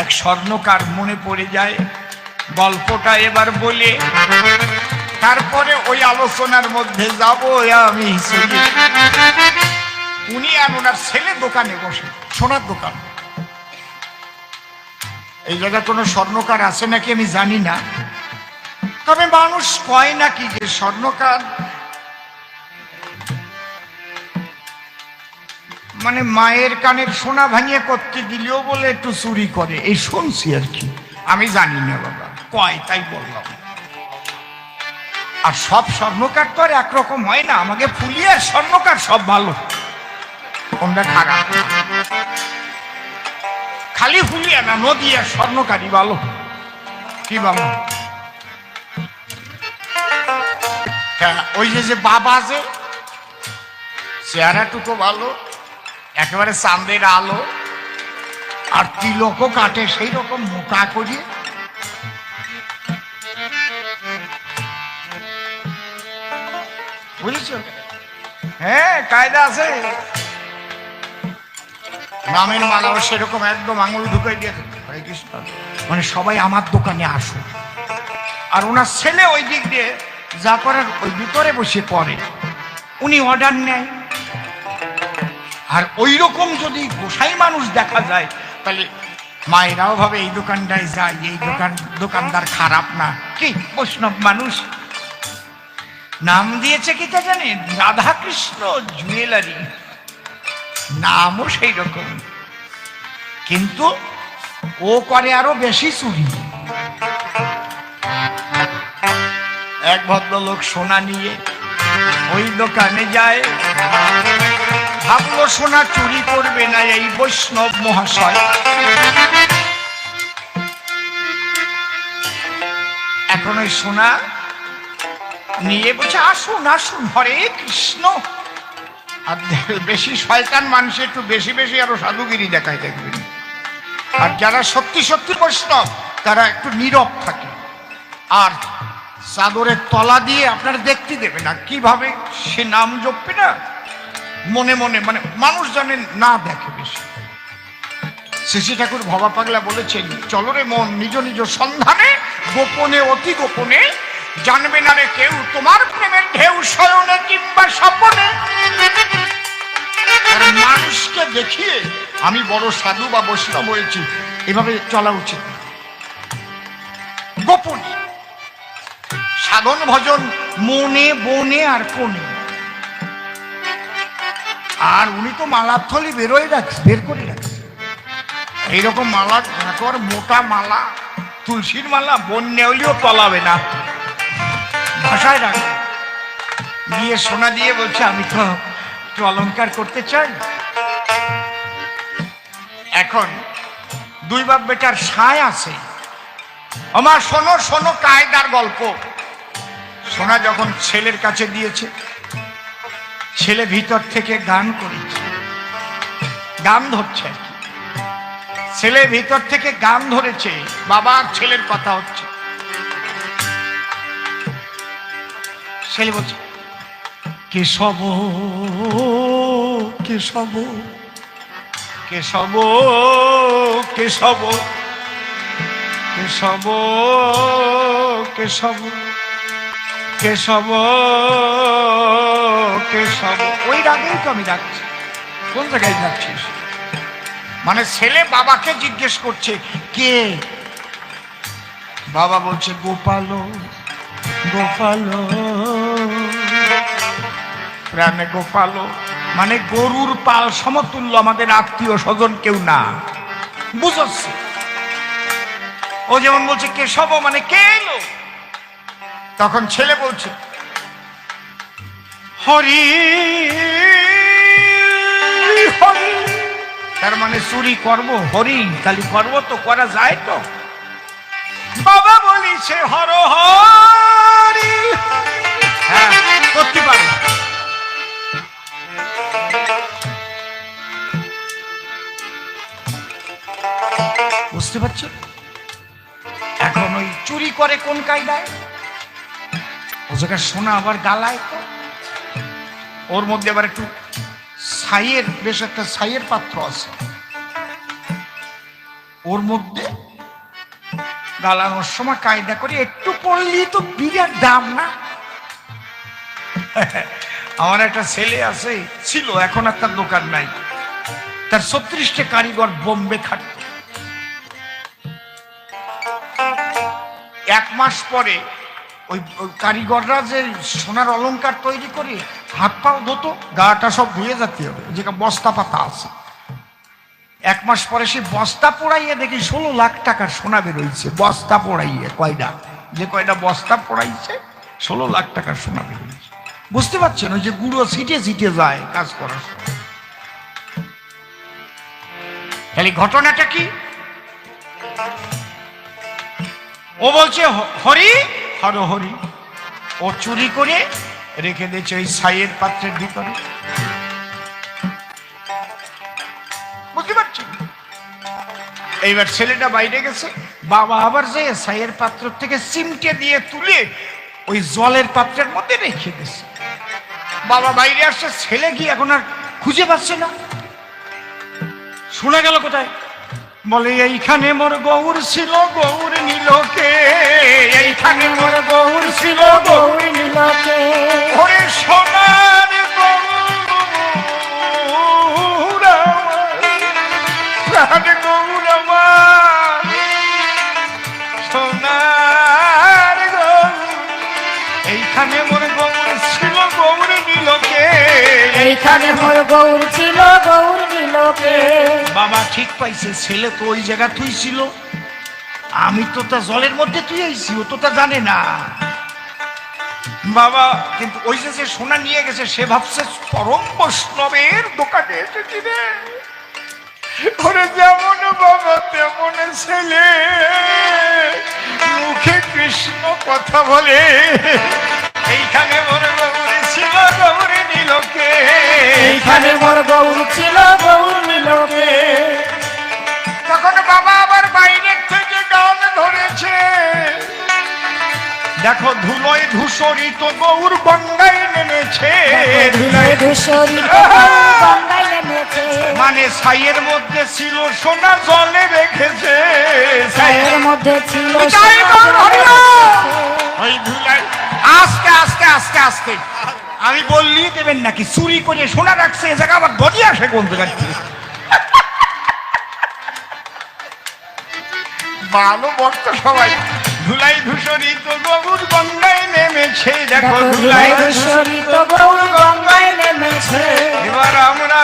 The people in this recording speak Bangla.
এক স্বর্ণকার মনে পড়ে যায়। গল্পটা এবার বলে, তারপরে ওই আলোচনার মধ্যে যাব আমি উনি আর ওনার ছেলে দোকানে বসে, সোনার দোকান। এই জায়গায় কোনো স্বর্ণকার আছে নাকি আমি জানি না। তবে মানুষ কয় নাকি যে স্বর্ণকার মানে মায়ের কানের সোনা ভাঙিয়ে করতে দিলেও বলে একটু চুরি করে। এই শুনছি আর কি। আমি জানি না বাবা। কয় তাই বললাম। আর সব স্বর্ণকার তো আর একরকম হয় না। আমাকে ফুলিয়ে স্বর্ণকার সব ভালো। খালি ফুলিয়ে না নদী আর স্বর্ণকারই ভালো। কি বাবা? হ্যাঁ, ওই যে যে বাবা যে চেহারাটুকু ভালো। একেবারে চাঁদের আলো। আর তিলকও কাটে সেই রকম মোটা করি বুঝেছ? হ্যাঁ কায়দা আছে। নামের মালাও সেরকম একদম আঙুল ঢুকাই দিয়ে হরে কৃষ্ণ। মানে সবাই আমার দোকানে আসো আর ওনার ছেলে ওই দিক দিয়ে যা করার ওই ভিতরে বসে পড়ে। উনি অর্ডার নেয়। আর ওই রকম যদি গোসাই মানুষ দেখা যায়, তাহলে মায়েরাও ভাবে এই দোকানটায় যায়, এই দোকান, দোকানদার খারাপ না। কি বৈষ্ণব মানুষ? নাম দিয়েছে কি তা জানেন রাধা কৃষ্ণ জুয়েলারি। নামও সেই রকম কিন্তু ও করে আরও বেশি চুরি। এক ভদ্রলোক সোনা নিয়ে ওই দোকানে যায়। ভাবলো সোনা, চুরি করবে না এই বৈষ্ণব মহাশয়। এখন ওই সোনা নিয়ে বলছে, আসুন আসুন, হরে কৃষ্ণ। আর বেশি শয়তান মানুষ, একটু বেশি বেশি আরও সাধুগিরি দেখায় দেখবেন। আর যারা সত্যি সত্যি বৈষ্ণব, তারা একটু নীরব থাকে। আর চাদরের তলা দিয়ে আপনারা দেখতে দেবে না কীভাবে সে নাম জপবে না? মনে মনে মানে মানুষ জানেন না দেখে বেশি। শ্রী ঠাকুর ভবা পাগলা বলেছেন, চলো রে মন নিজ নিজ সন্ধানে, গোপনে, অতি গোপনে, জানবে না রে কেউ তোমার প্রেমের ঢেউ শয়নে কিংবা স্বপনে। মানুষকে দেখিয়ে আমি বড় সাধু বা বৈষ্ণব হয়েছি, এভাবে চলা উচিত না। গোপনে, সাধন ভজন মনে, বনে আর কোণে। আর উনি তো মালার থলি বেরোয় রাখছে, বের করে রাখছে। এইরকম মালা ঢাকর মোটা মালা, তুলসীর মালা, বন্যা হলেও তলাবে না। ভাষায় রাখবে গিয়ে সোনা দিয়ে বলছে, আমি তো একটু অলংকার করতে চাই। এখন দুই বাপ বেটার সায় আছে। আমার শোনো শোনো, কায়দার গল্প। সোনা যখন ছেলের কাছে দিয়েছে ছেলে ভিতর থেকে গান করেছে। গান ধরছে ছেলে ভিতর থেকে গান ধরেছে, বাবার ছেলের কথা হচ্ছে। ছেলে বলছে, কেশব কেশব কেশব কেশব কেশব কেশব কেশব মানে ছেলে বাবাকে জিজ্ঞেস করছে, কে? বাবা বলছে, গোপাল। গোপাল। প্রাণে গোপাল। মানে গরুর পাল সমতুল্য, আমাদের আত্মীয় স্বজন কেউ না। বুঝাচ্ছে? ও যেমন বলছে, কেশব মানে কে এলো? তখন ছেলে বলছে হরি। হরি তার মানে চুরি করব, হরি। খালি করব তো, করা যায় তো। বাবা বলিছে হর, হরি। হ্যাঁ করতে পারে। বুঝতে পারছ? এখন ওই চুরি করে কোন কায়দায়? ও জায়গায় সোনা আবার গালায় তো। ওর মধ্যে আবার একটু ছাইয়ের, বেশ একটা ছাইয়ের পাত্র আছে। ওর মধ্যে গালানোর সময় কায়দা করে একটু পড়লেই তো বিরাট দাম না? আমার একটা ছেলে আছে, ছিল, এখন আর তার দোকান নাই। তার ছত্রিশটা কারিগর বোম্বে খাটত এক মাস পরে ওই কারিগররা যে সোনার অলংকার তৈরি করে হাত পাও ধুতো, গাটা সব ধুয়ে যেতে হবে। যেটা বস্তা পাতা আছে। এক মাস পরে সে বস্তা পোড়াইয়ে দেখি ষোলো লাখ টাকার সোনা বেরোইছে। বস্তা পোড়াইয়ে কয়টা যে কয়টা বস্তা পোড়াইছে, ষোলো লাখ টাকার সোনা বেরোইছে। বুঝতে পারছেন? ওই যে গুঁড়ো ছিটে ছিটে যায় কাজ করার তাহলে ঘটনাটা কি? ও বলছে হরি হর হরি ও চুরি করে রেখে দিয়েছে ওই সাইয়ের পাত্রের ভিতরে। বুঝতে পারছি এইবার ছেলেটা বাইরে গেছে, বাবা আবার যে সাইয়ের পাত্র থেকে চিমটে দিয়ে তুলে ওই জলের পাত্রের মধ্যে রেখে গেছে বাবা বাইরে আসছে, ছেলে কি এখন আর খুঁজে পাচ্ছে না? শোনা গেল কোথায়? বলে, এইখানে মোর গৌর ছিল, গৌর নীলকে। এইখানে মোর গৌর ছিল, গৌর নীলকে। ওরে সোনার গৌর গৌর সোনার গৌর, এইখানে মোর গৌর ছিল, গৌর নীলকে। এইখানে মোর গৌর বাবা ঠিক পাইছে, ছেলে তো ওই জায়গা তুই ছিল। আমি তো তা জলের মধ্যে তুই আইছি, ও তো তা জানে না। বাবা, কিন্তু ওই যে যে সোনা নিয়ে গেছে, সে ভাবছে পরম বৈষ্ণবের দোকানে এসেছি রে। ওরে যেমন বাবা, তেমন ছেলে। মুখে কৃষ্ণ কথা বলে। এইখানে মনে গৌরে ছিল গৌরে। দেখো ধুলোয় ধূসরিত গৌর গঙ্গায় নেমেছে। ধুলোয় ধূসরিত গৌর গঙ্গায় নেমেছে। মানে ছাইয়ের মধ্যে ছিল সোনা জলে রেখেছে। ছায়ের মধ্যে ছিল ওই ধুলায় আস্তে আস্তে আস্তে আস্তে। আমি বললি দেবেন নাকি চুরি করে সোনা রাখছে এ জায়গা আবার গদি আসে কোন জায়গা থেকে? ভালো বক্ত সবাই। ধুলাই ধূসরিত গৌর গঙ্গায় নেমেছে দেখো ধুলাই ধূসরিত গৌর গঙ্গায় নেমেছে। এবার আমরা